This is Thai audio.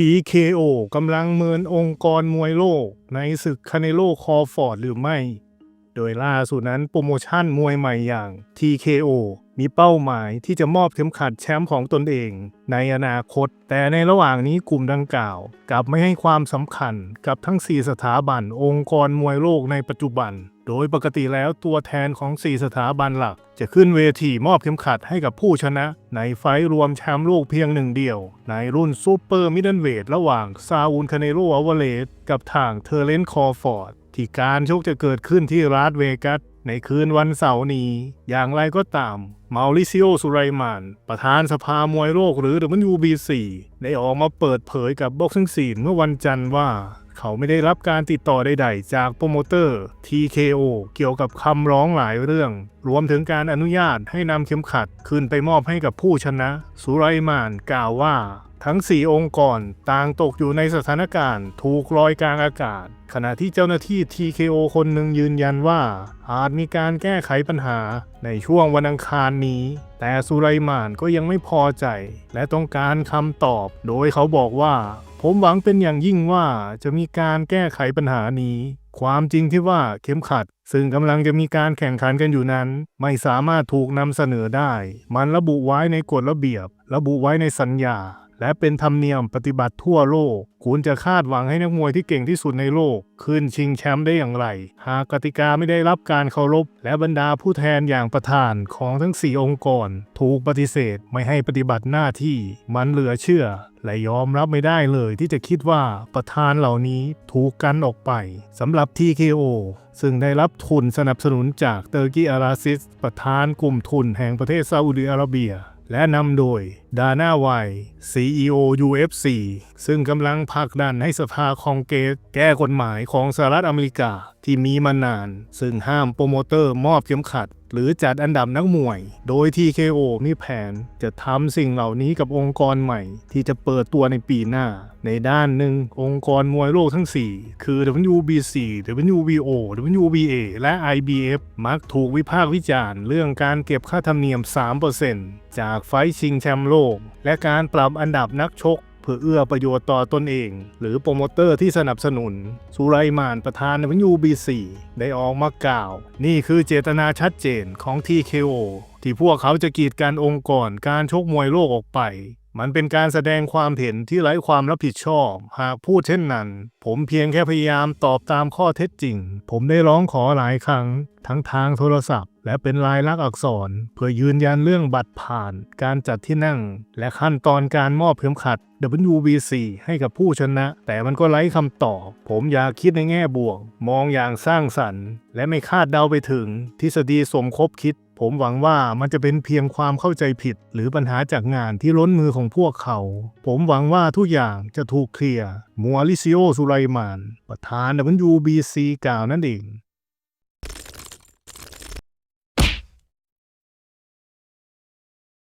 TKO กำลังเมินองค์กรมวยโลก ในศึกคาเนโลคอฟอร์ดหรือไม่ โดยล่าสุดนั้นโปรโมชั่นมวยใหม่อย่าง TKO มีเป้าหมายที่จะมอบเข็มขัดแชมป์ของตนเอง ในอนาคต แต่ในระหว่างนี้กลุ่มดังกล่าว กลับไม่ให้ความสำคัญกับทั้ง 4 สถาบัน องค์กรมวยโลกในปัจจุบัน โดยปกติแล้วตัวแทนของ 4 สถาบันหลัก จะขึ้นเวทีมอบเข็มขัดให้กับผู้ชนะ ในไฟท์รวมแชมป์โลกเพียงหนึ่งเดียว ในรุ่นซูเปอร์มิดเดิลเวทระหว่างซาอูลคาเนโรอวเลสกับทางเทอร์เลนคอร์ฟอร์ดที่การชกจะเกิดขึ้นที่รัสเวกัส ในคืนวันเสาร์นี้ อย่างไรก็ตามมาริซิโอสุไรมาน ประธานสภามวยโลกหรือ WBC ได้ออกมาเปิดเผยกับบ็อกซิ่งซีนเมื่อวันจันทร์ว่าเขาไม่ได้รับการติดต่อใดๆ จากโปรโมเตอร์ TKO เกี่ยวกับคำร้องหลายเรื่อง รวมถึงการอนุญาตให้นำเข็มขัด ขึ้นไปมอบให้กับผู้ชนะ สุไรมานกล่าวว่า ทั้ง 4 องค์กรต่างตกอยู่ในสถานการณ์ถูกลอยกลางอากาศ ขณะที่เจ้าหน้าที่ TKO คนหนึ่งยืนยันว่า อาจมีการแก้ไขปัญหาในช่วงวันอังคารนี้ แต่สุไรมานก็ยังไม่พอใจ และต้องการคำตอบ โดยเขาบอกว่า ผมหวังเป็นอย่างยิ่งว่าจะมีการแก้ไขปัญหานี้ ความจริงที่ว่าเข็มขัดซึ่งกำลังจะมีการแข่งขันกันอยู่นั้น ไม่สามารถถูกนำเสนอได้ มันระบุไว้ในกฎระเบียบ ระบุไว้ในสัญญา และเป็นธรรมเนียมปฏิบัติทั่วโลก คุณจะคาดหวังให้นักมวยที่เก่งที่สุดในโลก ขึ้นชิงแชมป์ได้อย่างไร หากกติกาไม่ได้รับการเคารพ และบรรดาผู้แทนอย่างประธานของทั้ง 4 องค์กร ถูกปฏิเสธไม่ให้ปฏิบัติหน้าที่มันเหลือเชื่อ และยอมรับไม่ได้เลยที่จะคิดว่าประธานเหล่านี้ถูกกันออกไปสำหรับ TKO ซึ่งได้รับทุนสนับสนุนจากเตอร์กีอาราซิส ประธานกลุ่มทุนแห่งประเทศซาอุดิอาระเบีย และนำโดยดาน่าไว CEO UFC ซึ่งกำลังผลักดันให้สภาคองเกรสแก้กฎหมายของสหรัฐอเมริกา ที่มีมานาน ซึ่งห้ามโปรโมเตอร์มอบเข็มขัด หรือจัดอันดับนักมวย โดย TKO มีแผนจะทำสิ่งเหล่านี้กับองค์กรใหม่ ที่จะเปิดตัวในปีหน้า ในด้านหนึ่งองค์กรมวยโลกทั้ง 4 คือ WBC WBO WBA และ IBF มักถูกวิพากษ์วิจารณ์เรื่องการเก็บค่าธรรมเนียม 3%จากไฟชิงแชมป์โลก และการปรับอันดับนักชก เพื่อเอื้อประโยชน์ต่อตนเอง หรือโปรโมเตอร์ที่สนับสนุน สุไรมานประธาน WBC ได้ออกมากล่าว นี่คือเจตนาชัดเจนของ TKO ที่พวกเขาจะกีดกันองค์กรการชกมวยโลกออกไป มันเป็นการแสดงความเห็นที่ไร้ความรับผิดชอบ หากพูดเช่นนั้น ผมเพียงแค่พยายามตอบตามข้อเท็จจริง ผมได้ร้องขอหลายครั้ง ทั้งทางโทรศัพท์ และเป็นลายลักษณ์อักษร เพื่อยืนยันเรื่องบัตรผ่าน การจัดที่นั่ง และขั้นตอนการมอบเข็มขัด WBC ให้กับผู้ชนะ แต่มันก็ไร้คำตอบ ผมอยากคิดในแง่บวก มองอย่างสร้างสรรค์ และไม่คาดเดาไปถึง ทฤษฎีสมคบคิด ผมหวังว่ามันจะเป็นเพียงความเข้าใจผิด หรือปัญหาจากงานที่ล้นมือของพวกเขา ผมหวังว่าทุกอย่างจะถูกเคลียร์มัวลิซิโอสุไลมาน ประธาน WBC กล่าวนั่นเอง